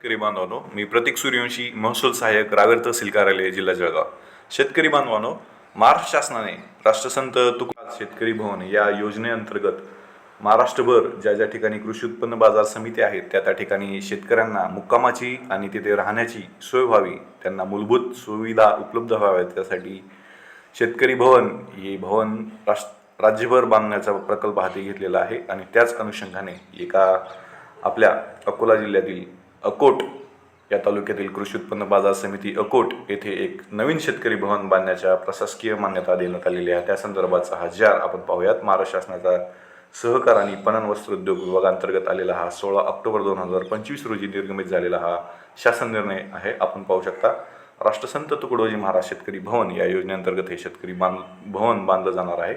शेतकरी बांधवानो मी प्रतीक सूर्यवंशी महसूल सहाय्यक रावेर तहसील कार्यालय जिल्हा जळगाव. शेतकरी बांधवानो महाराष्ट्र शासनाने राष्ट्रसंत तुकाराम शेतकरी भवन या योजनेअंतर्गत महाराष्ट्रभर ज्या ज्या ठिकाणी कृषी उत्पन्न बाजार समिती आहेत त्या त्या ठिकाणी शेतकऱ्यांना मुक्कामाची आणि तिथे राहण्याची सोय व्हावी त्यांना मूलभूत सुविधा उपलब्ध व्हाव्यात त्यासाठी शेतकरी भवन हे भवन राष्ट्र राज्यभर बांधण्याचा प्रकल्प हाती घेतलेला आहे आणि त्याच अनुषंगाने एका आपल्या अकोला जिल्ह्यातील अकोट या तालुक्यातील कृषी उत्पन्न बाजार समिती अकोट येथे एक नवीन शेतकरी भवन बांधण्याच्या प्रशासकीय मान्यता देण्यात आलेली आहे. त्या संदर्भाचा हा जार आपण पाहूयात. महाराष्ट्र शासनाचा सहकार आणि पणन वस्त्रोद्योग विभागांतर्गत आलेला हा सोळा ऑक्टोबर दोन हजार पंचवीस रोजी निर्गमित झालेला हा शासन निर्णय आहे. आपण पाहू शकता राष्ट्रसंत तुकडोजी महाराज शेतकरी भवन या योजनेअंतर्गत हे शेतकरी बांध भवन बांधलं जाणार आहे.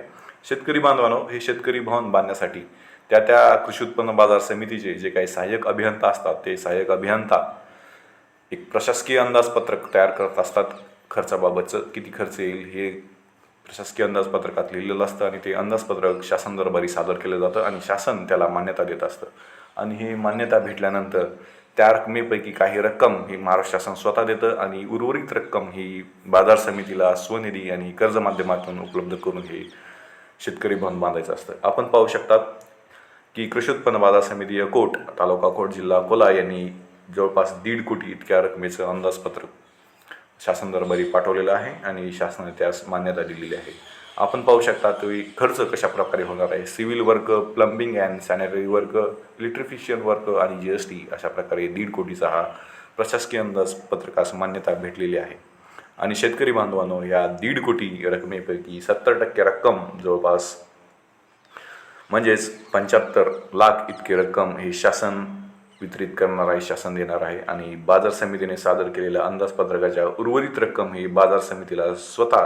शेतकरी बांधवानो हे शेतकरी भवन बांधण्यासाठी त्या त्या कृषी उत्पन्न बाजार समितीचे जे काही सहाय्यक अभियंता असतात ते सहाय्यक अभियंता एक प्रशासकीय अंदाजपत्रक तयार करत असतात. खर्चाबाबतचं किती खर्च येईल हे प्रशासकीय अंदाजपत्रकात लिहिलेलं असतं आणि ते अंदाजपत्रक शासन दरबारी सादर केलं जातं आणि शासन त्याला मान्यता देत असतं. आणि ही मान्यता भेटल्यानंतर त्या रकमेपैकी काही रक्कम ही महाराष्ट्र शासन स्वतः देतं आणि उर्वरित रक्कम ही बाजार समितीला स्वनिधी आणि कर्ज माध्यमातून उपलब्ध करून हे शेतकरी भवन बांधायचं असतं. आपण पाहू शकतात की कृषी उत्पन्न बाजार समिती अकोट तालुका अकोट जिल्हा अकोला यांनी जवळपास दीड कोटी इतक्या रकमेचं अंदाजपत्रक शासन दरबारी पाठवलेलं आहे आणि शासनाने त्यास मान्यता दिलेली आहे. आपण पाहू शकता तुम्ही खर्च कशा प्रकारे होणार आहे. Civil work plumbing and sanitary work electrification work आणि जी एस टी अशा प्रकारे दीड कोटीचा हा प्रशासकीय अंदाजपत्रकास मान्यता भेटलेली आहे. आणि शेतकरी बांधवांनो या दीड कोटी रकमेपैकी सत्तर टक्के रक्कम जवळपास म्हणजेच पंच्याहत्तर लाख इतकी रक्कम हे शासन वितरित करणार आहे शासन देणार आहे. आणि बाजार समितीने सादर केलेल्या अंदाजपत्रकाच्या उर्वरित रक्कम ही बाजार समितीला स्वतः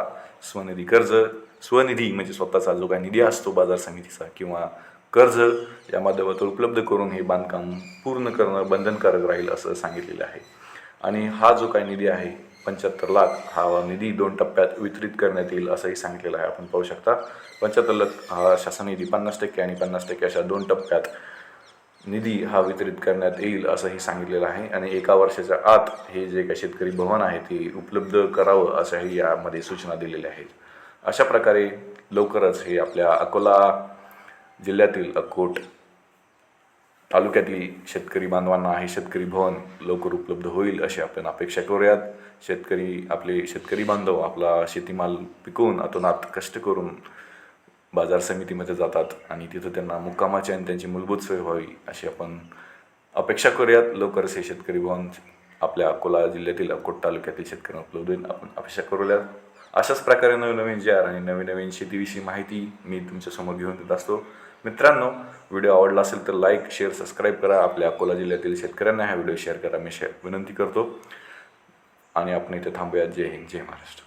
स्वनिधी कर्ज स्वनिधी म्हणजे स्वतःचा जो काही निधी असतो बाजार समितीचा किंवा कर्ज या माध्यमातून उपलब्ध करून हे बांधकाम पूर्ण करणं बंधनकारक राहील असं सांगितलेलं आहे. आणि हा जो काही निधी आहे पंच्याहत्तर लाख हा निधी दोन टप्प्यात वितरित करण्यात येईल असंही सांगितलेलं आहे. आपण पाहू शकता पंच्याहत्तर लाख हा शासन निधी पन्नास टक्के आणि पन्नास टक्के अशा दोन टप्प्यात निधी हा वितरित करण्यात येईल असंही सांगितलेलं आहे. आणि एका वर्षाच्या आत हे जे काही शेतकरी भवन आहे ते उपलब्ध करावं असंही यामध्ये सूचना दिलेल्या आहेत. अशा प्रकारे लवकरच हे आपल्या अकोला जिल्ह्यातील अकोट तालुक्यातील शेतकरी बांधवांना हे शेतकरी भवन लवकर उपलब्ध होईल अशी आपण अपेक्षा करूयात. शेतकरी आपले शेतकरी बांधव आपला शेतीमाल पिकवून अतोनात कष्ट करून बाजार समितीमध्ये जातात आणि तिथं त्यांना मुक्कामाची आणि त्यांची मूलभूत सोय व्हावी अशी आपण अपेक्षा करूयात. लवकरच हे शेतकरी भवन आपल्या अकोला जिल्ह्यातील अकोट तालुक्यातील शेतकऱ्यांना उपलब्ध होईल आपण अपेक्षा करूयात. अशाच प्रकारे नवीन नवीन जे आणि नवीन नवीन शेतीविषयी माहिती मी तुमच्यासमोर घेऊन देत असतो. मित्रांनो व्हिडिओ आवडला असेल तर लाईक शेअर सबस्क्राईब करा. आपल्या अकोला जिल्ह्यातील शेतकऱ्यांना हा व्हिडिओ शेअर करा. मी शेअर विनंती करतो. आणि आपण इथे थांबूयात. जय हिंद जय महाराष्ट्र.